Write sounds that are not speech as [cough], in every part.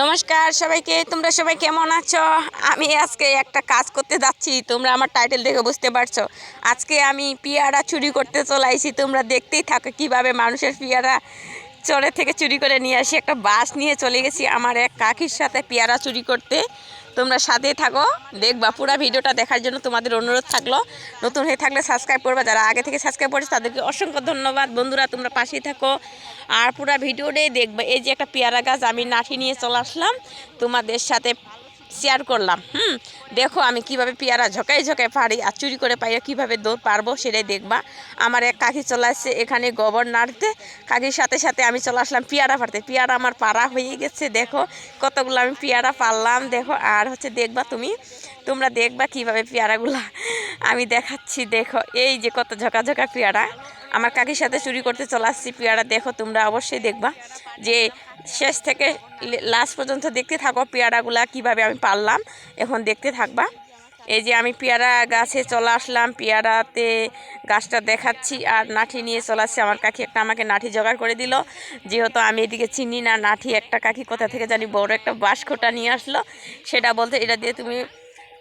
নমস্কার সবাইকে, তোমরা সবাই কেমন আছো? আমি আজকে একটা কাজ করতে যাচ্ছি, তোমরা আমার টাইটেল দেখে বুঝতে পারছ। আজকে আমি পিয়ারা চুরি করতে চলাইছি তোমরা দেখতেই থাকো কীভাবে মানুষের পিয়ারা চরে থেকে চুরি করে নিয়ে আসি, একটা বাস নিয়ে চলে গেছি। আমার এক কাকির সাথে পেয়ারা চুরি করতে। তোমরা সাথে থাকো। দেখবা পুরো ভিডিওটা দেখার জন্য তোমাদের অনুরোধ থাকল। নতুন হয়ে থাকলে সাবস্ক্রাইব করবা। যারা আগে থেকে সাবস্ক্রাইব করেছে, তাদেরকে অসংখ্য ধন্যবাদ। বন্ধুরা, তোমরা পাশেই থাকো। আর পুরো ভিডিওটাই দেখবে। এই যে একটা পেয়ারা গাছ, আমি নাঠি নিয়ে চলে আসলাম। তোমাদের সাথে শেয়ার করলাম, হুম? দেখো আমি কীভাবে পেয়ারা ঝকাই ঝকাই পারি আর চুরি করে পাইয়া কীভাবে দৌড় পারব সেটাই দেখবা। আমার এক কাকি চলে আসছে এখানে গোবর নাড়তে কাকির সাথে সাথে আমি চলে আসলাম পেয়ারা পারতে পেয়ারা আমার পাড়া হয়ে গেছে, দেখো কতগুলো আমি পেয়ারা পারলাম দেখো। আর হচ্ছে দেখবা তুমি, তোমরা দেখবা কীভাবে পেয়ারাগুলা আমি দেখাচ্ছি, দেখো। এই যে কত ঝকা ঝকা পেয়ারা। আমার কাকির সাথে চুরি করতে চলে আসছি, পেয়ারা দেখো, তোমরা অবশ্যই দেখবা যে শেষ থেকে লাস্ট পর্যন্ত দেখতে থাকো পেয়ারাগুলা কীভাবে আমি পারলাম, এখন দেখতে থাকবা। এই যে আমি পেয়ারা গাছে চলে আসলাম, পেয়ারাতে গাছটা দেখাচ্ছি আর নাঠি নিয়ে চলে আসছি। আমার কাকি একটা আমাকে নাঠি জোগাড় করে দিল, যেহেতু আমি এদিকে চিনি না, নাঠি একটা কাকি কোথা থেকে জানি বড় একটা বাঁশখোটা নিয়ে আসলো। সেটা বলতে, এটা দিয়ে তুমি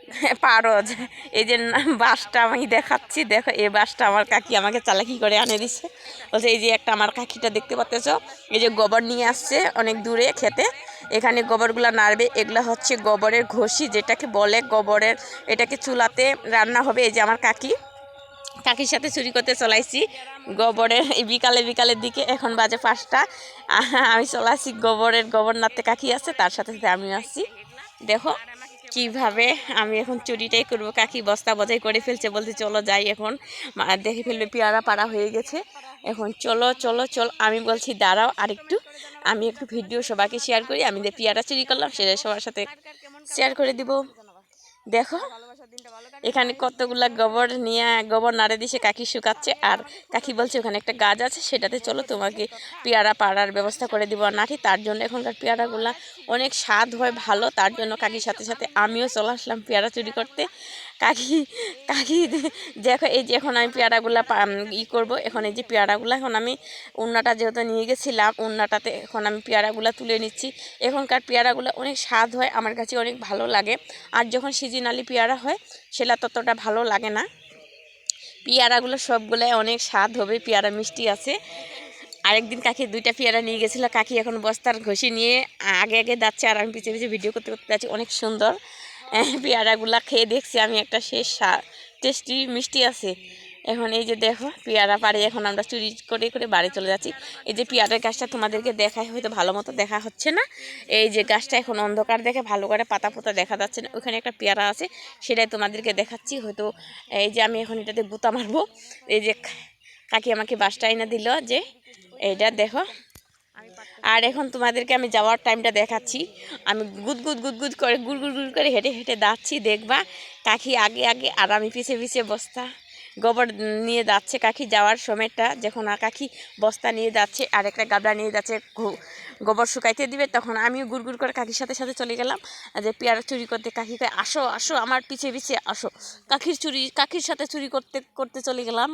[laughs] পারো যে এই যে বাসটা আমি দেখাচ্ছি, দেখো, এই বাসটা আমার কাকি আমাকে চালাকি করে আনে দিছে। বলছে, এই যে একটা আমার কাকিটা দেখতে পাচ্তেছ এই যে গোবর নিয়ে আসছে অনেক দূরে খেতে। এখানে গোবরগুলো নাড়বে। এগুলো হচ্ছে গোবরের ঘষি, যেটাকে বলে গোবরের, এটাকে চুলাতে রান্না হবে। এই যে আমার কাকি। কাকির সাথে চুরি করতে চলাইছি গোবরের বিকালে বিকালের দিকে। এখন বাজে পাঁচটা। আমি চলাইছি গোবরের গোবর নাড়তে কাকি আছে, তার সাথে সাথে আমিও আসছি দেখো কীভাবে আমি এখন চুরিটাই করব? কাকি বস্তা বজাই করে ফেলছে বলতে চলো যাই এখন। দেখে ফেলবে, পেয়ারা পাড়া হয়ে গেছে। এখন চলো চলো চলো। আমি বলছি, দাঁড়াও, আরেকটু। আমি একটু ভিডিও সবাইকে শেয়ার করি। আমি যে পেয়ারা চুরি করলাম, সেটা সবার সাথে শেয়ার করে দিব। দেখো এখানে কতগুলা গোবর নিয়ে গোবর নাড়ে দিছে কাকি শুকাচ্ছে, আর কাকি বলছে, ওখানে একটা গাছ আছে, সেটাতে চলো, তোমাকে পেয়ারা পাড়ার ব্যবস্থা করে দিব নাঠি। তার জন্য এখনকার পেয়ারাগুলা অনেক স্বাদ হয়, ভালো। তার জন্য কাকির সাথে সাথে আমিও চলে আসলাম পেয়ারা চুরি করতে। কাকি কাকি, দেখো, এই যে এখন আমি পেয়ারাগুলা ই করব। এখন এই যে পেয়ারাগুলা, এখন আমি উন্নাটা যেহেতু নিয়ে গেছিলাম, উন্নাটাতে এখন আমি পেয়ারাগুলা তুলে নিচ্ছি। এখনকার পেয়ারাগুলো অনেক স্বাদ হয়, আমার কাছে অনেক ভালো লাগে। আর যখন সিজনালি পেয়ারা হয়, সেটা ততটা ভালো লাগে না। পেয়ারাগুলো সবগুলোই অনেক স্বাদ হবে, পেয়ারা মিষ্টি আছে। আরেকদিন কাকি দুইটা পেয়ারা নিয়ে গেছিল, কাকি এখন বস্তার ঘষি নিয়ে আগে আগে যাচ্ছে আর আমি পিছিয়ে পিছিয়ে ভিডিও করতে করতে যাচ্ছি। অনেক সুন্দর। পেয়ারাগুলা খেয়ে দেখছি, আমি একটা শেষ টেস্টি মিষ্টি আছে। এখন এই যে দেখো, পেয়ারা পাড়ে এখন আমরা চুরি করে করে বাড়ি চলে যাচ্ছি। এই যে পেয়ারার গাছটা তোমাদেরকে দেখায়, হয়তো ভালো মতো দেখা হচ্ছে না। এই যে গাছটা এখন অন্ধকার দেখে ভালো করে পাতা পোতা দেখা যাচ্ছে না। ওখানে একটা পেয়ারা আছে, সেটাই তোমাদেরকে দেখাচ্ছি। হয়তো এই যে আমি এখন এটাতে বুতা মারবো। এই যে কাকি আমাকে বাসটা এনে দিল যে, এইটা দেখো। আর এখন তোমাদেরকে আমি যাওয়ার টাইমটা দেখাচ্ছি। আমি গুদ গুদ গুদ গুদ করে, গুড় গুড় গুড় করে হেঁটে হেঁটে যাচ্ছি, দেখবা কাকি আগে আগে আর আমি পিছিয়ে পিছিয়ে বস্তা, গোবর নিয়ে যাচ্ছে কাকি যাওয়ার সময়টা, যখন আর কাকি বস্তা নিয়ে যাচ্ছে, আর একটা গাবলা নিয়ে যাচ্ছে গোবর শুকাইতে দিবে, তখন আমিও গুড় গুড় করে কাকির সাথে সাথে চলে গেলাম। যে পেয়ারা চুরি করতে কাকি কয়, আসো আসো, আমার পিছিয়ে পিছিয়ে আসো। কাকির চুরি, কাকির সাথে চুরি করতে করতে চলে গেলাম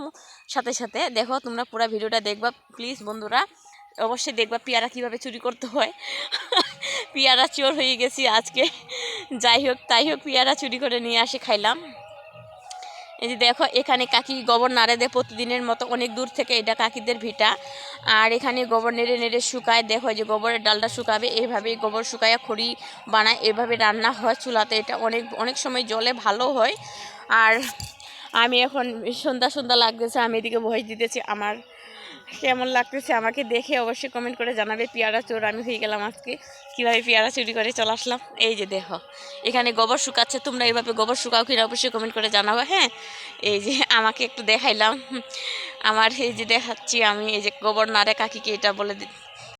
সাথে সাথে। দেখো, তোমরা পুরো ভিডিওটা দেখবা প্লিজ বন্ধুরা। অবশ্যই দেখবা পেয়ারা কীভাবে চুরি করতে হয়। পেয়ারা চোর হয়ে গেছি আজকে। যাই হোক, তাই হোক, পেয়ারা চুরি করে নিয়ে আসে, খাইলাম। এই যে দেখো, এখানে কাকি গোবর নাড়ে দেয় প্রতিদিনের মতো অনেক দূর থেকে এটা কাকিদের ভিটা। আর এখানে গোবর নেড়ে নেড়ে শুকায়। দেখো যে গোবরের ডালটা শুকাবে এইভাবেই গোবর শুকায়া খড়ি বানায়, এভাবে রান্না হয় চুলাতে। এটা অনেক অনেক সময় জলে ভালো হয়। আর আমি এখন সন্ধ্যা সন্ধ্যা লাগতেছে, আমি এদিকে ভয়েস দিতেছি আমার কেমন লাগতেছে আমাকে দেখে অবশ্যই কমেন্ট করে জানাবে। পেয়ারা চোর, আমি হয়ে গেলাম আজকে। কীভাবে পেয়ারা চুরি করে চলে আসলাম? এই যে দেখো, এখানে গোবর শুকাচ্ছে, তোমরা এইভাবে গোবর শুকাও কিনা অবশ্যই কমেন্ট করে জানাব হ্যাঁ? এই যে আমাকে একটু দেখাইলাম। আমার এই যে দেখাচ্ছি আমি, এই যে গোবর নারে কাকিকে এটা বলে